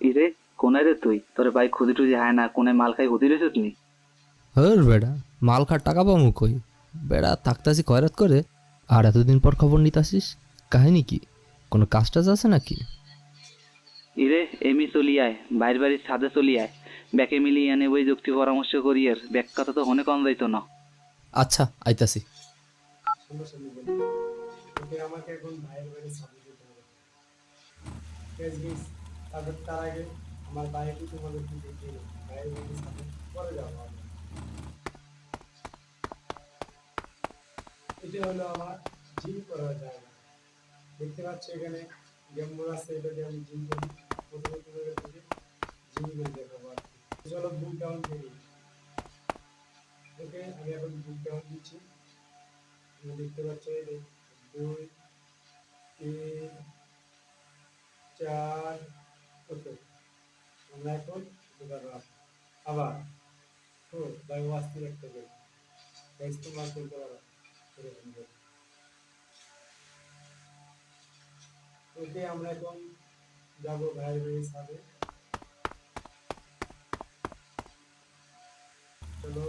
ইরে কোনায় রে তুই? তোর ভাই খুদি টুজি হায় না কোনায় মাল খাই হুদি রেছিস নি হর বেড়া মাল খার টাকা পামু কই? বেড়া থাকতাছি কয়রাত করে। আর এতদিন পর খবর নিতাসিস কাহিনী কি? কোনো কাজ টাজ আছে নাকি? ইরে এমি চলি আয় বাইর বাড়ির ছাদে চলি আয়। ব্যাকে মিলিয়ে এনে বই যুক্তি পরামর্শ করি আর ব্যাক কথা তো হনে কম যাইতো না। আচ্ছা আইতাছি। আমাকে এখন হবে। তারপর তার আগে আমার বাইকে তোমাদের কি দেখিয়ে ভাইয়ের বাড়ির সামনে পরে যাব এটা হলো আমার জিম করার জায়গা। দেখতে পাচ্ছ এখানে গেমবোর্ড আছে, এটা দিয়ে আমি জিম করি। প্রথমে তোমাদের থেকে জিম করে দেখাবো আর। চলো বুক ডাউন করি। ওকে, আমি এখন বুক ডাউন দিচ্ছি। দেখতে পাচ্ছ দুই, তিন, চার আমরা এখন আবার, ও বাই ওয়াস্তি রাখতে তোমরা পারো। এরকম ওকে, আমরা এখন যাব ভাইয়ের বাড়ির সাথে চলো।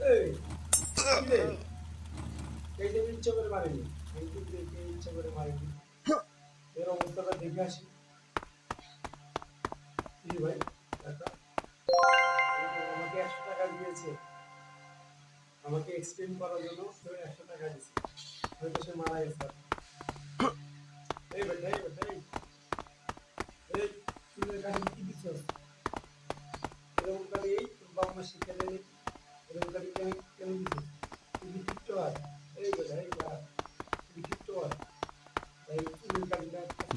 যে ইচ্ছা করে মারেনি আমি ইচ্ছা করে মারেনি এর অবস্থাটা দেখে ভাই আমাকে একশো টাকা দিয়েছে আমাকে এক্সপ্লেন করার জন্য একশো টাকা দিয়েছে হয়তো সে মারা গেছে এই বেটা এই বেটা এই চুলের কি দিচ্ছস এরকম কালি এই বাবা মা শিখে দেয়নি, এরকম কালি কেন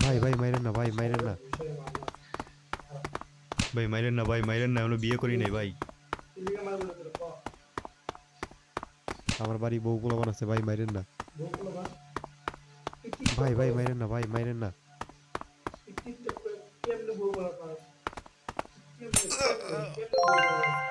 ভাই ভাই মাইরেন না ভাই মাইরেন না ভাই মাইরেন না ভাই মাইরেন না আমরা বিয়ে করি নাই ভাই আমার বাড়ি বউ পোলা বানাচ্ছে ভাই মাইরেন না ভাই ভাই মাইরেন না ভাই মাইরেন না কেমনে বউগুলো পাস কেমনে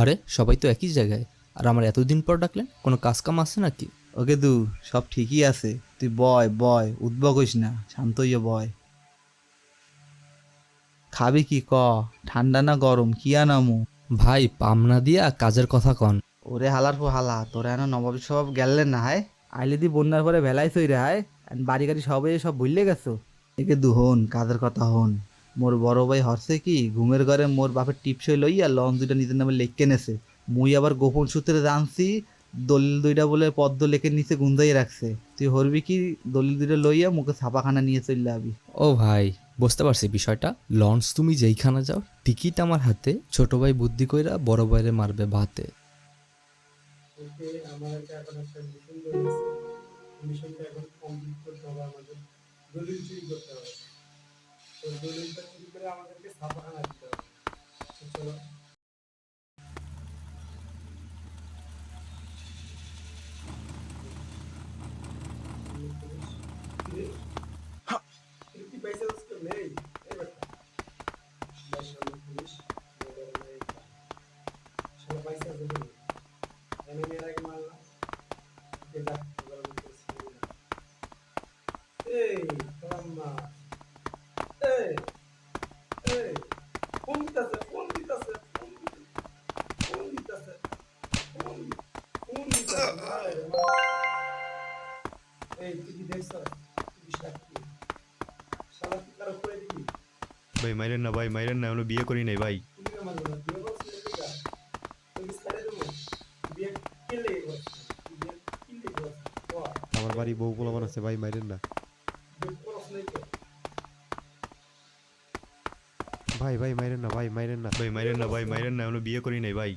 আরে সবাই তো একই জায়গায়। আর আমার এতদিন পর ডাকলেন কোনো কাজ কাম আছে নাকি? ওকে দু সব ঠিকই আছে। তুই বয় বয় উদ্ভব হইস না শান্ত হইয়া বয়। খাবি কি ক? ঠান্ডা না গরম? কি আনামু? ভাই পামনা দিয়া কাজের কথা কন। ওরে হালার পর হালা তোরা এনে নবাব সব গেলেন না হায়? আইলে দি বন্যার পরে ভেলাই সই রে হায় বাড়ি গাড়ি সবাই সব ভুললে গেছো। একে দু হন কাজের কথা হন। মোর বড় ভাই হরছে কি ঘুমের ঘরে মোর বাপের টিপসই লইয়া লঞ্চ দুইটা নিজের নামে লেখকে নেছে। মুই আবার গোপন সূত্রে জানছি দলিল দুইটা বলে পদ্ম লেখের নিচে গুন্দাই রাখছে। তুই হরবি কি দলিল দুইটা লইয়া মুখে ছাপাখানা নিয়ে চললে আবি ও ভাই বুঝতে পারছি বিষয়টা। লঞ্চ তুমি যেইখানে যাও টিকিট আমার হাতে ছোট ভাই বুদ্ধি কইরা বড় ভাইরে মারবে ভাতে। মিশনটা এখন কমপ্লিট করতে হবে আমাদের দলিল চুরি করতে হবে। তো দলিলটা তৈরি করে আমাদেরকে ছাপাখানা দিতে হবে চলো Hey, come on. ভাই, মাইরেন না, ভাই, মাইরেন না আমরা বিয়ে করি নাই, ভাই। আমার বাড়ি বউ পোলা বানাচ্ছে ভাই, মাইরেন না। ভাই ভাই মাইরেন না ভাই মাইরেন না। ভাই মাইরেন না ভাই মাইরেন না আমরা বিয়ে করি নাই ভাই।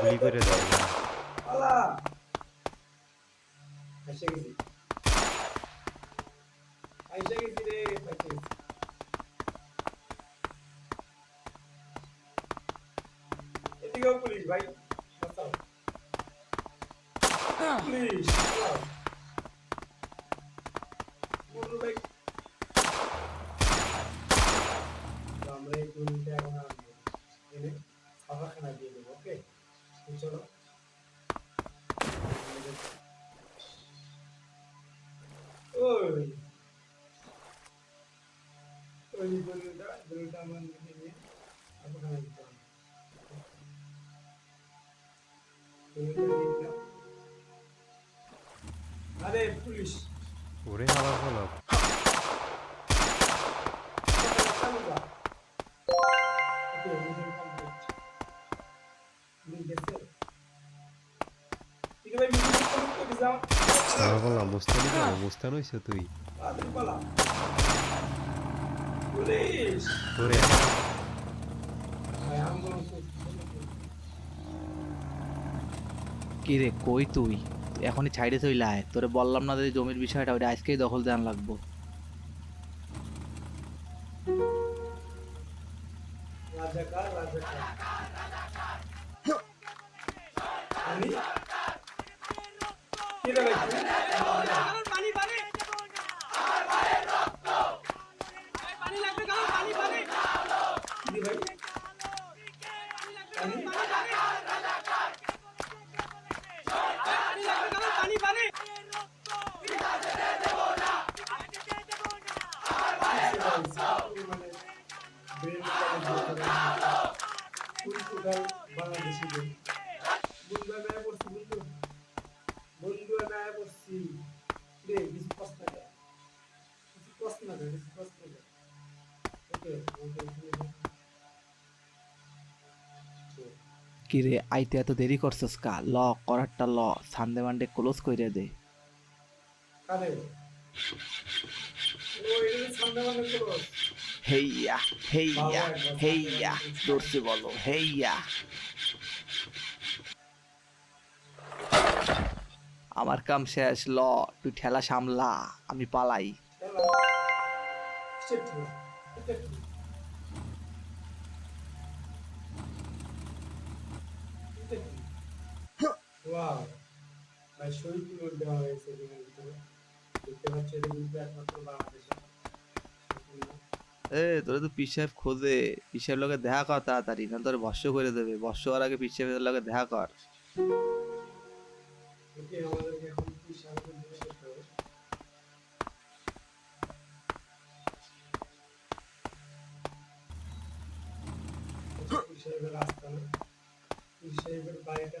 গুলি করে দাও এসে গেছি এসে গেছি রে এদিকেও পুলিশ ভাই। বাঁচাও পুলিশ পালাও। মুরুল ভাই তো আমরা এই পুলিশটা এখন আনব এনে ছাপাখানা দিয়ে দেবো ওকে চলো ওই ওই ওকে মিশন কমপ্লিট মিল গেছে ঠিক আছে মিশন কমপ্লিট করে যাও হালা হালা মুস্তানি কেন মুস্তান হইছ তুই তাড়াতাড়ি পালা পুলিশ ওরে ভাই আন্দোলন করছে কি রে কই তুই? এখনই ছাইড়ে আয়। তোরে বললাম না যে জমির বিষয়টা ওটা আজকেই দখল দেন লাগবো। Lá já cá, lá já cá. কি রে আইতে এত দেরি করছস কা? ল করারটা ল সানডে মানডে ক্লোজ কইরে দে। কারে? করো হেইয়া হেইয়া হেইয়া দর্শি বলো হেইয়া। আমার কাম শেষ ল তুই ঠেলা সামলা আমি পালাই চলো সেট এটা কি এটা কি ওয়াও ভাই শহীদ নোট দেওয়া হয়েছে এখানের ভিতরে দেখতে পাচ্ছ এটা কিন্তু একমাত্র বাংলাদেশে এ তোরে তো পিসাব খোঁজে। পিসাব লগে দেখা কর তাড়াতাড়ি না তোর ভস্য করে দেবে। ভস্য হওয়ার আগে পিসাবের লগে দেখা কর। আমাদেরকে এখন রাস্তা না পীর বাড়িটা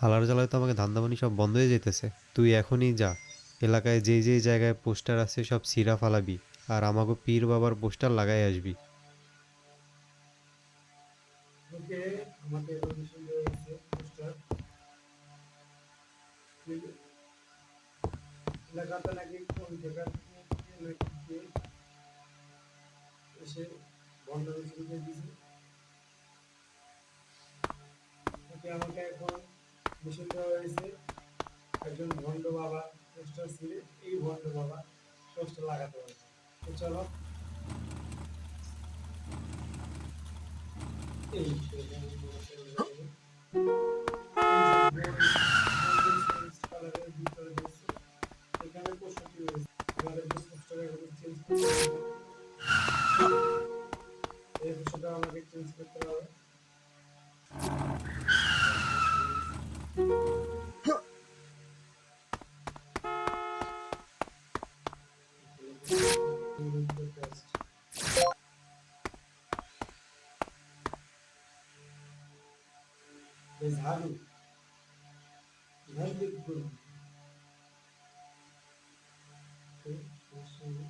হালার জ্বালায় তো আমাকে ধান্দাবানি সব বন্ধ হয়ে যেতেছে তুই এখনই যা। এলাকায় যে যে জায়গায় পোস্টার আছে সব সিরা ফালাবি, আর আমাকে পীর বাবার পোস্টার লাগাই আসবি। আমাকে এখন মিশন দেওয়া হয়েছে, একজন ভণ্ড বাবা পোস্টার ছিল এই ভণ্ড বাবা পোস্টার লাগাতে হবে তো চলো। এই লুট করতে আসছি এই ঝাড়ু ঝাড়ু দিয়ে কি করবি এই, আমার সামনে।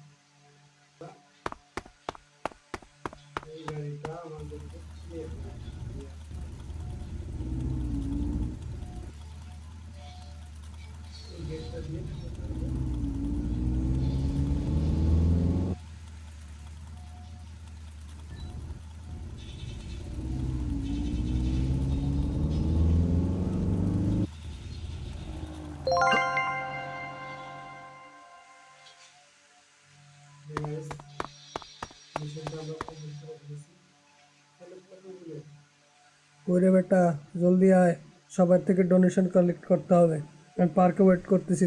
এই গাড়িটা আমাদেরকে নিয়ে যাবে। এই গেটটা দিয়ে Guys, মিশনটা আমরা কমপ্লিট করে ফেলেছি তাহলে কতগুলো ওরে বেটা জলদি আয় সবার থেকে ডোনেশন কালেক্ট করতে হবে। পার্কে ওয়েট করতেছি।